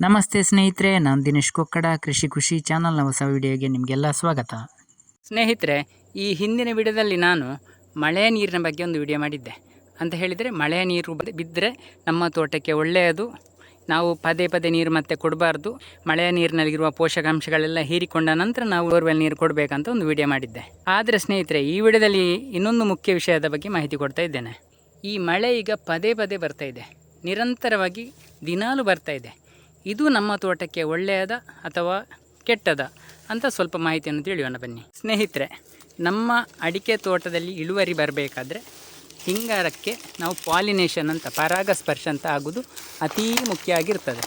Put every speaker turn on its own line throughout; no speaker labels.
ನಮಸ್ತೆ ಸ್ನೇಹಿತರೆ, ನಾನು ದಿನೇಶ್ ಕೊಕ್ಕಡ, ಕೃಷಿ ಖುಷಿ ಚಾನಲ್ನ ಹೊಸ ವಿಡಿಯೋಗೆ ನಿಮಗೆಲ್ಲ ಸ್ವಾಗತ.
ಸ್ನೇಹಿತರೆ, ಈ ಹಿಂದಿನ ವಿಡಿಯೋದಲ್ಲಿ ನಾನು ಮಳೆಯ ನೀರಿನ ಬಗ್ಗೆ ಒಂದು ವಿಡಿಯೋ ಮಾಡಿದ್ದೆ. ಅಂತ ಹೇಳಿದರೆ ಮಳೆಯ ನೀರು ಬಿದ್ದರೆ ನಮ್ಮ ತೋಟಕ್ಕೆ ಒಳ್ಳೆಯದು. ನಾವು ಪದೇ ಪದೇ ನೀರು ಮತ್ತೆ ಕೊಡಬಾರ್ದು. ಮಳೆಯ ನೀರಿನಲ್ಲಿರುವ ಪೋಷಕಾಂಶಗಳೆಲ್ಲ ಹೀರಿಕೊಂಡ ನಂತರ ನಾವು ಬೋರ್ವೆಲ್ ನೀರು ಕೊಡಬೇಕಂತ ಒಂದು ವಿಡಿಯೋ ಮಾಡಿದ್ದೆ. ಆದರೆ ಸ್ನೇಹಿತರೆ, ಈ ವಿಡಿಯೋದಲ್ಲಿ ಇನ್ನೊಂದು ಮುಖ್ಯ ವಿಷಯದ ಬಗ್ಗೆ ಮಾಹಿತಿ ಕೊಡ್ತಾ ಇದ್ದೇನೆ. ಈ ಮಳೆ ಈಗ ಪದೇ ಪದೇ ಬರ್ತಾ ಇದೆ. ನಿರಂತರವಾಗಿ ದಿನಾಲು ಬರ್ತಾ ಇದೆ. ಇದು ನಮ್ಮ ತೋಟಕ್ಕೆ ಒಳ್ಳೆಯದ ಅಥವಾ ಕೆಟ್ಟದ ಅಂತ ಸ್ವಲ್ಪ ಮಾಹಿತಿಯನ್ನು ತಿಳಿಯೋಣ ಬನ್ನಿ. ಸ್ನೇಹಿತರೆ, ನಮ್ಮ ಅಡಿಕೆ ತೋಟದಲ್ಲಿ ಇಳುವರಿ ಬರಬೇಕಾದ್ರೆ ಹಿಂಗಾರಕ್ಕೆ ನಾವು ಪಾಲಿನೇಷನ್ ಅಂತ, ಪರಾಗಸ್ಪರ್ಶ ಅಂತ ಆಗೋದು ಅತೀ ಮುಖ್ಯ ಆಗಿರ್ತದೆ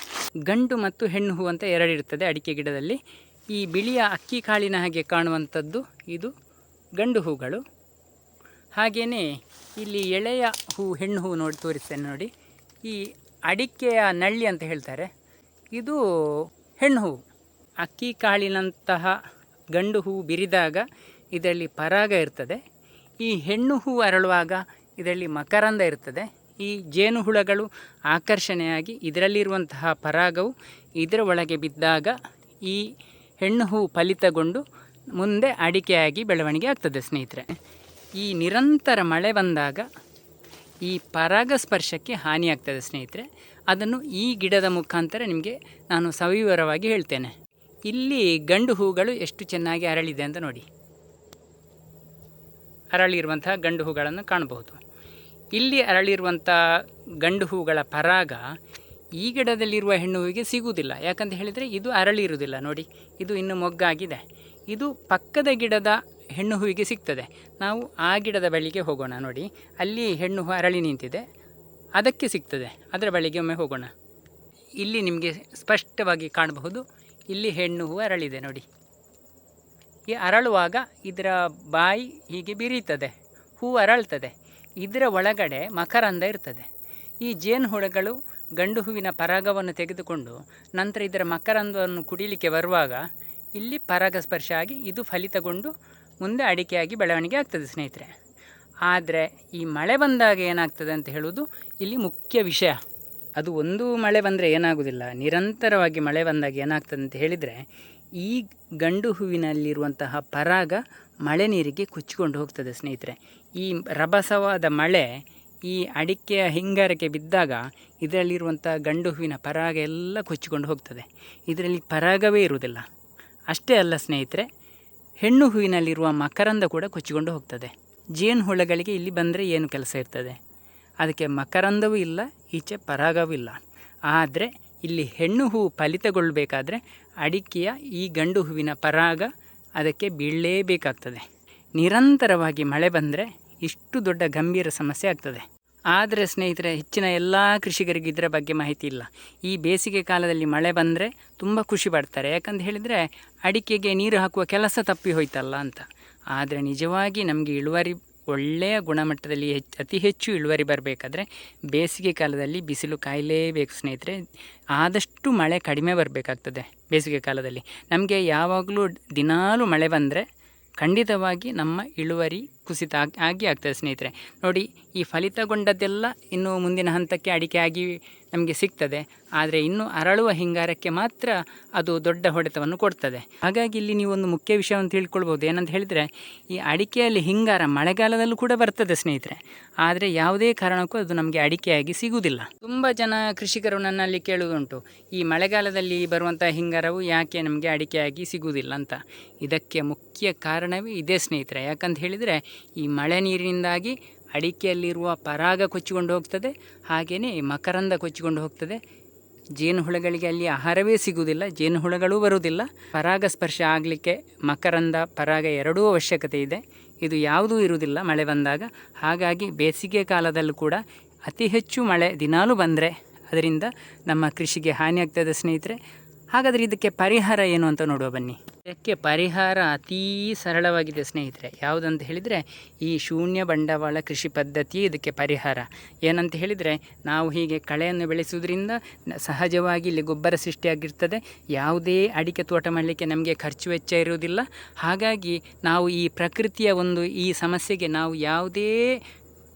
ಗಂಡು ಮತ್ತು ಹೆಣ್ಣು ಹೂ ಅಂತ ಎರಡಿರ್ತದೆ ಅಡಿಕೆ ಗಿಡದಲ್ಲಿ. ಈ ಬಿಳಿಯ ಅಕ್ಕಿ ಕಾಳಿನ ಹಾಗೆ ಕಾಣುವಂಥದ್ದು ಇದು ಗಂಡು ಹೂಗಳು. ಹಾಗೆಯೇ ಇಲ್ಲಿ ಎಳೆಯ ಹೂ, ಹೆಣ್ಣು ಹೂ ನೋಡಿ ತೋರಿಸ್ತೇನೆ ನೋಡಿ. ಈ ಅಡಿಕೆಯ ನಳ್ಳಿ ಅಂತ ಹೇಳ್ತಾರೆ. ಇದು ಹೆಣ್ಣು ಹೂವು. ಅಕ್ಕಿ ಕಾಳಿನಂತಹ ಗಂಡು ಹೂವು ಬಿರಿದಾಗ ಇದರಲ್ಲಿ ಪರಾಗ ಇರ್ತದೆ. ಈ ಹೆಣ್ಣು ಹೂವು ಅರಳುವಾಗ ಇದರಲ್ಲಿ ಮಕರಂದ ಇರ್ತದೆ. ಈ ಜೇನುಹುಳಗಳು ಆಕರ್ಷಣೆಯಾಗಿ ಇದರಲ್ಲಿರುವಂತಹ ಪರಾಗವು ಇದರ ಒಳಗೆ ಬಿದ್ದಾಗ ಈ ಹೆಣ್ಣು ಹೂವು ಫಲಿತಗೊಂಡು ಮುಂದೆ ಅಡಿಕೆಯಾಗಿ ಬೆಳವಣಿಗೆ ಆಗ್ತದೆ ಸ್ನೇಹಿತರೆ. ಈ ನಿರಂತರ ಮಳೆ ಬಂದಾಗ ಈ ಪರಾಗಸ್ಪರ್ಶಕ್ಕೆ ಹಾನಿಯಾಗ್ತದೆ ಸ್ನೇಹಿತರೆ. ಅದನ್ನು ಈ ಗಿಡದ ಮುಖಾಂತರ ನಿಮಗೆ ನಾನು ಸವಿವರವಾಗಿ ಹೇಳ್ತೇನೆ. ಇಲ್ಲಿ ಗಂಡು ಹೂಗಳು ಎಷ್ಟು ಚೆನ್ನಾಗಿ ಅರಳಿದೆ ಅಂತ ನೋಡಿ. ಅರಳಿರುವಂತಹ ಗಂಡು ಹೂಗಳನ್ನು ಕಾಣಬಹುದು. ಇಲ್ಲಿ ಅರಳಿರುವಂಥ ಗಂಡು ಹೂಗಳ ಪರಾಗ ಈ ಗಿಡದಲ್ಲಿರುವ ಹೆಣ್ಣು ಹೂವಿಗೆ ಸಿಗುವುದಿಲ್ಲ. ಯಾಕಂತ ಹೇಳಿದರೆ ಇದು ಅರಳಿರುವುದಿಲ್ಲ ನೋಡಿ. ಇದು ಇನ್ನು ಮೊಗ್ಗಾಗಿದೆ. ಇದು ಪಕ್ಕದ ಗಿಡದ ಹೆಣ್ಣು ಹೂವಿಗೆ ಸಿಗ್ತದೆ. ನಾವು ಆ ಗಿಡದ ಬಳಿಗೆ ಹೋಗೋಣ ನೋಡಿ. ಅಲ್ಲಿ ಹೆಣ್ಣು ಹೂ ಅರಳಿ ನಿಂತಿದೆ. ಅದಕ್ಕೆ ಸಿಗ್ತದೆ. ಅದರ ಬಳಿಗೆ ಒಮ್ಮೆ ಹೋಗೋಣ. ಇಲ್ಲಿ ನಿಮಗೆ ಸ್ಪಷ್ಟವಾಗಿ ಕಾಣಬಹುದು. ಇಲ್ಲಿ ಹೆಣ್ಣು ಹೂವು ಅರಳಿದೆ ನೋಡಿ. ಈ ಅರಳುವಾಗ ಇದರ ಬಾಯಿ ಹೀಗೆ ಬಿರೀತದೆ. ಹೂವು ಅರಳ್ತದೆ. ಇದರ ಒಳಗಡೆ ಮಕರಂದ ಇರ್ತದೆ. ಈ ಜೇನುಹುಳಗಳು ಗಂಡು ಹೂವಿನ ಪರಾಗವನ್ನು ತೆಗೆದುಕೊಂಡು ನಂತರ ಇದರ ಮಕರಂದವನ್ನು ಕುಡಿಲಿಕ್ಕೆ ಬರುವಾಗ ಇಲ್ಲಿ ಪರಾಗಸ್ಪರ್ಶ ಆಗಿ ಇದು ಫಲಿತಗೊಂಡು ಮುಂದೆ ಅಡಿಕೆಯಾಗಿ ಬೆಳವಣಿಗೆ ಆಗ್ತದೆ ಸ್ನೇಹಿತರೆ. ಆದರೆ ಈ ಮಳೆ ಬಂದಾಗ ಏನಾಗ್ತದೆ ಅಂತ ಹೇಳೋದು ಇಲ್ಲಿ ಮುಖ್ಯ ವಿಷಯ. ಅದು ಒಂದು ಮಳೆ ಬಂದರೆ ಏನಾಗೋದಿಲ್ಲ ನಿರಂತರವಾಗಿ ಮಳೆ ಬಂದಾಗ ಏನಾಗ್ತದೆ ಅಂತ ಹೇಳಿದರೆ ಈ ಗಂಡು ಹೂವಿನಲ್ಲಿರುವಂತಹ ಪರಾಗ ಮಳೆ ನೀರಿಗೆ ಕೊಚ್ಚಿಕೊಂಡು ಹೋಗ್ತದೆ ಸ್ನೇಹಿತರೆ. ಈ ರಭಸವಾದ ಮಳೆ ಈ ಅಡಿಕೆಯ ಹಿಂಗಾರಕ್ಕೆ ಬಿದ್ದಾಗ ಇದರಲ್ಲಿರುವಂಥ ಗಂಡು ಹೂವಿನ ಪರಾಗ ಎಲ್ಲ ಕೊಚ್ಚಿಕೊಂಡು ಹೋಗ್ತದೆ. ಇದರಲ್ಲಿ ಪರಾಗವೇ ಇರುವುದಿಲ್ಲ. ಅಷ್ಟೇ ಅಲ್ಲ ಸ್ನೇಹಿತರೆ, ಹೆಣ್ಣು ಹೂವಿನಲ್ಲಿರುವ ಮಕರಂದ ಕೂಡ ಕೊಚ್ಚಿಕೊಂಡು ಹೋಗ್ತದೆ. ಜೇನು ಹುಳಗಳಿಗೆ ಇಲ್ಲಿ ಬಂದರೆ ಏನು ಕೆಲಸ ಇರ್ತದೆ? ಅದಕ್ಕೆ ಮಕರಂದವೂ ಇಲ್ಲ, ಈಚೆ ಪರಾಗವೂ ಇಲ್ಲ. ಆದರೆ ಇಲ್ಲಿ ಹೆಣ್ಣು ಹೂವು ಫಲಿತಗೊಳ್ಳಬೇಕಾದ್ರೆ ಅಡಿಕೆಯ ಈ ಗಂಡು ಹೂವಿನ ಪರಾಗ ಅದಕ್ಕೆ ಬೀಳಲೇಬೇಕಾಗ್ತದೆ. ನಿರಂತರವಾಗಿ ಮಳೆ ಬಂದರೆ ಇಷ್ಟು ದೊಡ್ಡ ಗಂಭೀರ ಸಮಸ್ಯೆ ಆಗ್ತದೆ. ಆದರೆ ಸ್ನೇಹಿತರೆ, ಹೆಚ್ಚಿನ ಎಲ್ಲ ಕೃಷಿಕರಿಗೆ ಇದರ ಬಗ್ಗೆ ಮಾಹಿತಿ ಇಲ್ಲ. ಈ ಬೇಸಿಗೆ ಕಾಲದಲ್ಲಿ ಮಳೆ ಬಂದರೆ ತುಂಬ ಖುಷಿ ಪಡ್ತಾರೆ. ಯಾಕಂತ ಹೇಳಿದರೆ ಅಡಿಕೆಗೆ ನೀರು ಹಾಕುವ ಕೆಲಸ ತಪ್ಪಿ ಹೋಯ್ತಲ್ಲ ಅಂತ. ಆದರೆ ನಿಜವಾಗಿ ನಮಗೆ ಇಳುವರಿ ಒಳ್ಳೆಯ ಗುಣಮಟ್ಟದಲ್ಲಿ ಹೆಚ್ಚು ಅತಿ ಹೆಚ್ಚು ಇಳುವರಿ ಬರಬೇಕಾದ್ರೆ ಬೇಸಿಗೆ ಕಾಲದಲ್ಲಿ ಬಿಸಿಲು ಕಾಯಲೇಬೇಕು ಸ್ನೇಹಿತರೆ. ಆದಷ್ಟು ಮಳೆ ಕಡಿಮೆ ಬರಬೇಕಾಗ್ತದೆ ಬೇಸಿಗೆ ಕಾಲದಲ್ಲಿ. ನಮಗೆ ಯಾವಾಗಲೂ ದಿನಾಲೂ ಮಳೆ ಬಂದರೆ ಖಂಡಿತವಾಗಿ ನಮ್ಮ ಇಳುವರಿ ಕುಸಿತ ಆಗಿ ಆಗಿ ಆಗ್ತದೆ ಸ್ನೇಹಿತರೆ. ನೋಡಿ ಈ ಫಲಿತಗೊಂಡದ್ದೆಲ್ಲ ಇನ್ನು ಮುಂದಿನ ಹಂತಕ್ಕೆ ಅಡಿಕೆ ಆಗಿ ನಮಗೆ ಸಿಗ್ತದೆ. ಆದರೆ ಇನ್ನು ಅರಳುವ ಹಿಂಗಾರಕ್ಕೆ ಮಾತ್ರ ಅದು ದೊಡ್ಡ ಹೊಡೆತವನ್ನು ಕೊಡ್ತದೆ. ಹಾಗಾಗಿ ಇಲ್ಲಿ ನೀವು ಒಂದು ಮುಖ್ಯ ವಿಷಯವನ್ನು ತಿಳ್ಕೊಳ್ಬೋದು. ಏನಂತ ಹೇಳಿದರೆ, ಈ ಅಡಿಕೆಯಲ್ಲಿ ಹಿಂಗಾರ ಮಳೆಗಾಲದಲ್ಲೂ ಕೂಡ ಬರ್ತದೆ ಸ್ನೇಹಿತರೆ. ಆದರೆ ಯಾವುದೇ ಕಾರಣಕ್ಕೂ ಅದು ನಮಗೆ ಅಡಿಕೆಯಾಗಿ ಸಿಗುವುದಿಲ್ಲ. ತುಂಬ ಜನ ಕೃಷಿಕರು ನನ್ನಲ್ಲಿ ಕೇಳುವುದುಂಟು. ಈ ಮಳೆಗಾಲದಲ್ಲಿ ಬರುವಂಥ ಹಿಂಗಾರವು ಯಾಕೆ ನಮಗೆ ಅಡಿಕೆಯಾಗಿ ಸಿಗುವುದಿಲ್ಲ ಅಂತ. ಇದಕ್ಕೆ ಮುಖ್ಯ ಕಾರಣವೇ ಇದೇ ಸ್ನೇಹಿತರೆ. ಯಾಕಂತ ಹೇಳಿದರೆ, ಈ ಮಳೆ ನೀರಿನಿಂದಾಗಿ ಅಡಿಕೆಯಲ್ಲಿರುವ ಪರಾಗ ಕೊಚ್ಚಿಕೊಂಡು ಹೋಗ್ತದೆ, ಹಾಗೆಯೇ ಮಕರಂದ ಕೊಚ್ಚಿಕೊಂಡು ಹೋಗ್ತದೆ. ಜೇನುಹುಳಗಳಿಗೆ ಅಲ್ಲಿ ಆಹಾರವೇ ಸಿಗುವುದಿಲ್ಲ, ಜೇನುಹುಳಗಳೂ ಬರುವುದಿಲ್ಲ. ಪರಾಗಸ್ಪರ್ಶ ಆಗಲಿಕ್ಕೆ ಮಕರಂದ, ಪರಾಗ ಎರಡೂ ಅವಶ್ಯಕತೆ ಇದೆ. ಇದು ಯಾವುದೂ ಇರುವುದಿಲ್ಲ ಮಳೆ ಬಂದಾಗ. ಹಾಗಾಗಿ ಬೇಸಿಗೆ ಕಾಲದಲ್ಲೂ ಕೂಡ ಅತಿ ಹೆಚ್ಚು ಮಳೆ ದಿನಾಲೂ ಬಂದರೆ, ಅದರಿಂದ ನಮ್ಮ ಕೃಷಿಗೆ ಹಾನಿಯಾಗ್ತದೆ ಸ್ನೇಹಿತರೆ. ಹಾಗಾದರೆ ಇದಕ್ಕೆ ಪರಿಹಾರ ಏನು ಅಂತ ನೋಡುವ ಬನ್ನಿ. ಇದಕ್ಕೆ ಪರಿಹಾರ ಅತೀ ಸರಳವಾಗಿದೆ ಸ್ನೇಹಿತರೆ. ಯಾವುದಂತ ಹೇಳಿದರೆ ಈ ಶೂನ್ಯ ಬಂಡವಾಳ ಕೃಷಿ ಪದ್ಧತಿ ಇದಕ್ಕೆ ಪರಿಹಾರ. ಏನಂತ ಹೇಳಿದರೆ ನಾವು ಹೀಗೆ ಕಳೆಯನ್ನು ಬೆಳೆಸುವುದರಿಂದ ಸಹಜವಾಗಿ ಇಲ್ಲಿ ಗೊಬ್ಬರ ಸೃಷ್ಟಿಯಾಗಿರ್ತದೆ. ಯಾವುದೇ ಅಡಿಕೆ ತೋಟ ಮಾಡಲಿಕ್ಕೆ ನಮಗೆ ಖರ್ಚು ವೆಚ್ಚ ಇರುವುದಿಲ್ಲ. ಹಾಗಾಗಿ ನಾವು ಈ ಪ್ರಕೃತಿಯ ಒಂದು ಈ ಸಮಸ್ಯೆಗೆ ನಾವು ಯಾವುದೇ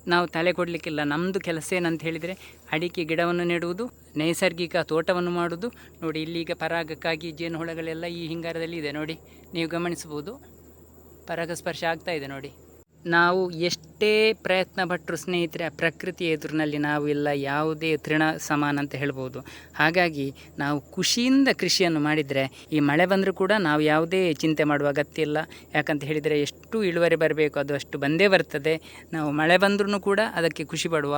ನಾವು ತಲೆ ಕೊಡಲಿಕ್ಕಿಲ್ಲ. ನಮ್ಮದು ಕೆಲಸ ಏನಂತ ಹೇಳಿದರೆ ಅಡಿಕೆ ಗಿಡವನ್ನು ನೆಡುವುದು, ನೈಸರ್ಗಿಕ ತೋಟವನ್ನು ಮಾಡುವುದು. ನೋಡಿ, ಇಲ್ಲೀಗ ಪರಾಗಕ್ಕಾಗಿ ಜೇನುಹುಳಗಳೆಲ್ಲ ಈ ಹಿಂಗಾರದಲ್ಲಿ ಇದೆ ನೋಡಿ. ನೀವು ಗಮನಿಸ್ಬೋದು ಪರಾಗಸ್ಪರ್ಶ ಆಗ್ತಾ ಇದೆ ನೋಡಿ. ನಾವು ಎಷ್ಟೇ ಪ್ರಯತ್ನ ಪಟ್ಟರು ಸ್ನೇಹಿತರೆ ಪ್ರಕೃತಿ ಎದುರಿನಲ್ಲಿ ನಾವು ಇಲ್ಲ, ಯಾವುದೇ ತೃಣ ಸಮಾನ ಅಂತ ಹೇಳ್ಬೋದು. ಹಾಗಾಗಿ ನಾವು ಖುಷಿಯಿಂದ ಕೃಷಿಯನ್ನು ಮಾಡಿದರೆ ಈ ಮಳೆ ಬಂದರೂ ಕೂಡ ನಾವು ಯಾವುದೇ ಚಿಂತೆ ಮಾಡುವ ಅಗತ್ಯ ಇಲ್ಲ. ಯಾಕಂತ ಹೇಳಿದರೆ ಎಷ್ಟು ಇಳುವರಿ ಬರಬೇಕು, ಅದು ಅಷ್ಟು ಬಂದೇ ಬರ್ತದೆ. ನಾವು ಮಳೆ ಬಂದ್ರೂ ಕೂಡ ಅದಕ್ಕೆ ಖುಷಿ ಪಡುವ.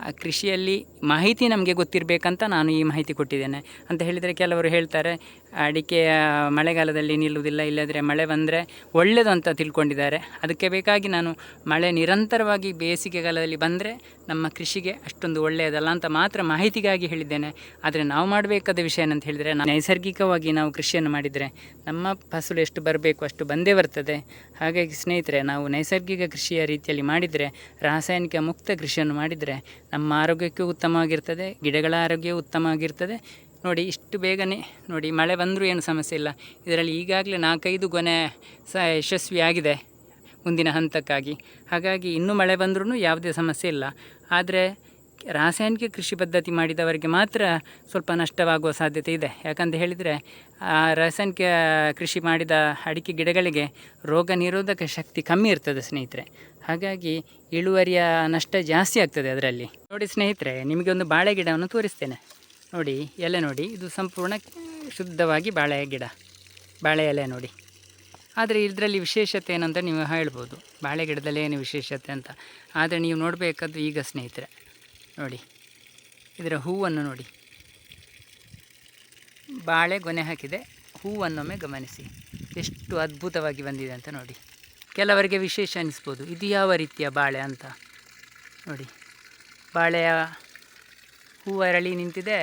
ಆ ಕೃಷಿಯಲ್ಲಿ ಮಾಹಿತಿ ನಮಗೆ ಗೊತ್ತಿರಬೇಕಂತ ನಾನು ಈ ಮಾಹಿತಿ ಕೊಟ್ಟಿದ್ದೇನೆ. ಅಂತ ಹೇಳಿದರೆ ಕೆಲವರು ಹೇಳ್ತಾರೆ ಅಡಿಕೆ ಮಳೆಗಾಲದಲ್ಲಿ ನಿಲ್ಲುವುದಿಲ್ಲ ಇಲ್ಲದ್ರೆ ಮಳೆ ಬಂದರೆ ಒಳ್ಳೆಯದು ಅಂತ ತಿಳ್ಕೊಂಡಿದ್ದಾರೆ. ಅದಕ್ಕೆ ಬೇಕಾಗಿ ನಾನು ಮಳೆ ನಿರಂತರವಾಗಿ ಬೇಸಿಗೆಗಾಲದಲ್ಲಿ ಬಂದರೆ ನಮ್ಮ ಕೃಷಿಗೆ ಅಷ್ಟೊಂದು ಒಳ್ಳೆಯದಲ್ಲ ಅಂತ ಮಾತ್ರ ಮಾಹಿತಿಗಾಗಿ ಹೇಳಿದ್ದೇನೆ. ಆದರೆ ನಾವು ಮಾಡಬೇಕಾದ ವಿಷಯ ಏನಂತ ಹೇಳಿದರೆ ನೈಸರ್ಗಿಕವಾಗಿ ನಾವು ಕೃಷಿಯನ್ನು ಮಾಡಿದರೆ ನಮ್ಮ ಫಸಲು ಎಷ್ಟು ಬರಬೇಕು ಅಷ್ಟು ಬಂದೇ ಬರ್ತದೆ. ಹಾಗಾಗಿ ಸ್ನೇಹಿತರೆ, ನಾವು ನೈಸರ್ಗಿಕ ಕೃಷಿಯ ರೀತಿಯಲ್ಲಿ ಮಾಡಿದರೆ, ರಾಸಾಯನಿಕ ಮುಕ್ತ ಕೃಷಿಯನ್ನು ಮಾಡಿದರೆ ನಮ್ಮ ಆರೋಗ್ಯಕ್ಕೂ ಉತ್ತಮವಾಗಿರ್ತದೆ, ಗಿಡಗಳ ಆರೋಗ್ಯವೂ ಉತ್ತಮವಾಗಿರ್ತದೆ ನೋಡಿ, ಇಷ್ಟು ಬೇಗನೆ ನೋಡಿ, ಮಳೆ ಬಂದರೂ ಏನು ಸಮಸ್ಯೆ ಇಲ್ಲ. ಇದರಲ್ಲಿ ಈಗಾಗಲೇ ನಾಲ್ಕೈದು ಗೊನೆ ಸಹ ಯಶಸ್ವಿಯಾಗಿದೆ ಮುಂದಿನ ಹಂತಕ್ಕಾಗಿ. ಹಾಗಾಗಿ ಇನ್ನೂ ಮಳೆ ಬಂದರೂ ಯಾವುದೇ ಸಮಸ್ಯೆ ಇಲ್ಲ. ಆದರೆ ರಾಸಾಯನಿಕ ಕೃಷಿ ಪದ್ಧತಿ ಮಾಡಿದವರಿಗೆ ಮಾತ್ರ ಸ್ವಲ್ಪ ನಷ್ಟವಾಗುವ ಸಾಧ್ಯತೆ ಇದೆ. ಯಾಕಂತ ಹೇಳಿದರೆ, ಆ ರಾಸಾಯನಿಕ ಕೃಷಿ ಮಾಡಿದ ಅಡಿಕೆ ಗಿಡಗಳಿಗೆ ರೋಗ ನಿರೋಧಕ ಶಕ್ತಿ ಕಮ್ಮಿ ಇರ್ತದೆ ಸ್ನೇಹಿತರೆ. ಹಾಗಾಗಿ ಇಳುವರಿಯ ನಷ್ಟ ಜಾಸ್ತಿ ಆಗ್ತದೆ ಅದರಲ್ಲಿ. ನೋಡಿ ಸ್ನೇಹಿತರೆ, ನಿಮಗೆ ಒಂದು ಬಾಳೆ ಗಿಡವನ್ನು ತೋರಿಸ್ತೇನೆ. ನೋಡಿ, ಎಲೆ ನೋಡಿ. ಇದು ಸಂಪೂರ್ಣ ಶುದ್ಧವಾಗಿ ಬಾಳೆ ಗಿಡ, ಬಾಳೆ ಎಲೆ ನೋಡಿ. ಆದರೆ ಇದರಲ್ಲಿ ವಿಶೇಷತೆ ಏನಂತ ನೀವು ಹೇಳ್ಬೋದು. ಬಾಳೆ ಗಿಡದಲ್ಲಿ ಏನು ವಿಶೇಷತೆ ಅಂತ. ಆದರೆ ನೀವು ನೋಡಬೇಕಾದ್ದು ಈಗ ಸ್ನೇಹಿತರೆ, ನೋಡಿ, ಇದರ ಹೂವನ್ನು ನೋಡಿ. ಬಾಳೆ ಗೊನೆ ಹಾಕಿದೆ. ಹೂವನ್ನೊಮ್ಮೆ ಗಮನಿಸಿ. ಎಷ್ಟು ಅದ್ಭುತವಾಗಿ ಬಂದಿದೆ ಅಂತ ನೋಡಿ. ಕೆಲವರಿಗೆ ವಿಶೇಷ ಅನಿಸ್ಬೋದು. ಇದು ಯಾವ ರೀತಿಯ ಬಾಳೆ ಅಂತ ನೋಡಿ. ಬಾಳೆಯ ಹೂವು ಅರಳಿ ನಿಂತಿದೆ.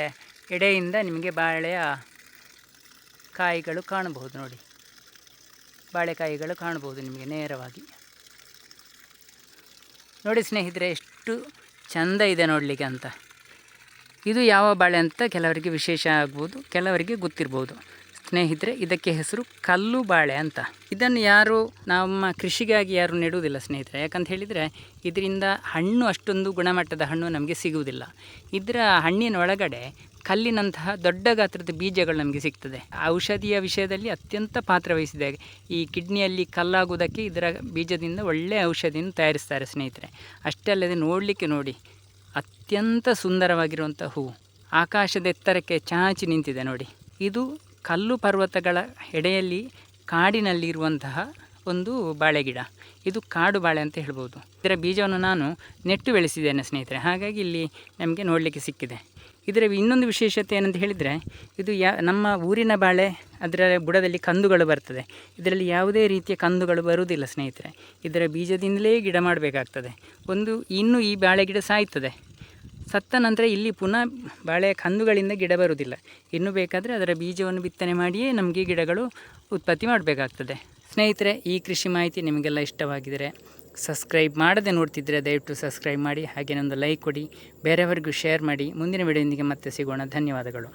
ಎಡೆಯಿಂದ ನಿಮಗೆ ಬಾಳೆಯ ಕಾಯಿಗಳು ಕಾಣಬಹುದು ನೋಡಿ. ಬಾಳೆಕಾಯಿಗಳು ಕಾಣ್ಬೋದು ನಿಮಗೆ ನೇರವಾಗಿ. ನೋಡಿ ಸ್ನೇಹಿತರೆ, ಎಷ್ಟು ಚಂದ ಇದೆ ನೋಡಲಿಕ್ಕೆ ಅಂತ. ಇದು ಯಾವ ಬಾಳೆ ಅಂತ ಕೆಲವರಿಗೆ ವಿಶೇಷ ಆಗ್ಬೋದು, ಕೆಲವರಿಗೆ ಗೊತ್ತಿರ್ಬೋದು. ಸ್ನೇಹಿತರೆ, ಇದಕ್ಕೆ ಹೆಸರು ಕಲ್ಲು ಬಾಳೆ ಅಂತ. ಇದನ್ನು ಯಾರು, ನಮ್ಮ ಕೃಷಿಗಾಗಿ ಯಾರು ನೆಡುವುದಿಲ್ಲ ಸ್ನೇಹಿತರೆ. ಯಾಕಂತ ಹೇಳಿದರೆ, ಇದರಿಂದ ಹಣ್ಣು ಅಷ್ಟೊಂದು ಗುಣಮಟ್ಟದ ಹಣ್ಣು ನಮಗೆ ಸಿಗುವುದಿಲ್ಲ. ಇದರ ಹಣ್ಣಿನ ಒಳಗಡೆ ಕಲ್ಲಿನಂತಹ ದೊಡ್ಡ ಗಾತ್ರದ ಬೀಜಗಳು ನಮಗೆ ಸಿಗ್ತದೆ. ಔಷಧಿಯ ವಿಷಯದಲ್ಲಿ ಅತ್ಯಂತ ಪಾತ್ರ ವಹಿಸಿದೆ. ಈ ಕಿಡ್ನಿಯಲ್ಲಿ ಕಲ್ಲಾಗುವುದಕ್ಕೆ ಇದರ ಬೀಜದಿಂದ ಒಳ್ಳೆಯ ಔಷಧಿಯನ್ನು ತಯಾರಿಸ್ತಾರೆ ಸ್ನೇಹಿತರೆ. ಅಷ್ಟೇ ಅಲ್ಲದೆ ನೋಡಲಿಕ್ಕೆ ನೋಡಿ, ಅತ್ಯಂತ ಸುಂದರವಾಗಿರುವಂಥ ಹೂವು. ಆಕಾಶದ ಎತ್ತರಕ್ಕೆ ಚಾಚಿ ನಿಂತಿದೆ ನೋಡಿ. ಇದು ಕಲ್ಲು ಪರ್ವತಗಳ ಎಡೆಯಲ್ಲಿ ಕಾಡಿನಲ್ಲಿರುವಂತಹ ಒಂದು ಬಾಳೆ ಗಿಡ ಇದು ಕಾಡು ಬಾಳೆ ಅಂತ ಹೇಳ್ಬೋದು. ಇದರ ಬೀಜವನ್ನು ನಾನು ನೆಟ್ಟು ಬೆಳೆಸಿದ್ದೇನೆ ಸ್ನೇಹಿತರೆ. ಹಾಗಾಗಿ ಇಲ್ಲಿ ನಮಗೆ ನೋಡಲಿಕ್ಕೆ ಸಿಕ್ಕಿದೆ. ಇದರ ಇನ್ನೊಂದು ವಿಶೇಷತೆ ಏನಂತ ಹೇಳಿದರೆ, ಇದು ಯಾ, ನಮ್ಮ ಊರಿನ ಬಾಳೆ, ಅದರ ಬುಡದಲ್ಲಿ ಕಂದುಗಳು ಬರ್ತದೆ. ಇದರಲ್ಲಿ ಯಾವುದೇ ರೀತಿಯ ಕಂದುಗಳು ಬರುವುದಿಲ್ಲ ಸ್ನೇಹಿತರೆ. ಇದರ ಬೀಜದಿಂದಲೇ ಗಿಡ ಮಾಡಬೇಕಾಗ್ತದೆ. ಒಂದು, ಇನ್ನೂ ಈ ಬಾಳೆ ಗಿಡ ಸಾಯ್ತದೆ. ಸತ್ತ ನಂತರ ಇಲ್ಲಿ ಪುನಃ ಬಾಳೆಯ ಕಂದುಗಳಿಂದ ಗಿಡ ಬರುವುದಿಲ್ಲ. ಇನ್ನು ಬೇಕಾದರೆ ಅದರ ಬೀಜವನ್ನು ಬಿತ್ತನೆ ಮಾಡಿಯೇ ನಮಗೆ ಗಿಡಗಳು ಉತ್ಪತ್ತಿ ಮಾಡಬೇಕಾಗ್ತದೆ. ಸ್ನೇಹಿತರೆ, ಈ ಕೃಷಿ ಮಾಹಿತಿ ನಿಮಗೆಲ್ಲ ಇಷ್ಟವಾಗಿದರೆ ಸಬ್ಸ್ಕ್ರೈಬ್ ಮಾಡದೆ ನೋಡ್ತಿದ್ದರೆ ದಯವಿಟ್ಟು ಸಬ್ಸ್ಕ್ರೈಬ್ ಮಾಡಿ ಹಾಗೆ ನಂದು ಲೈಕ್ ಕೊಡಿ, ಬೇರೆಯವರಿಗೂ ಶೇರ್ ಮಾಡಿ. ಮುಂದಿನ ವಿಡಿಯೋದೊಂದಿಗೆ ಮತ್ತೆ ಸಿಗೋಣ. ಧನ್ಯವಾದಗಳು.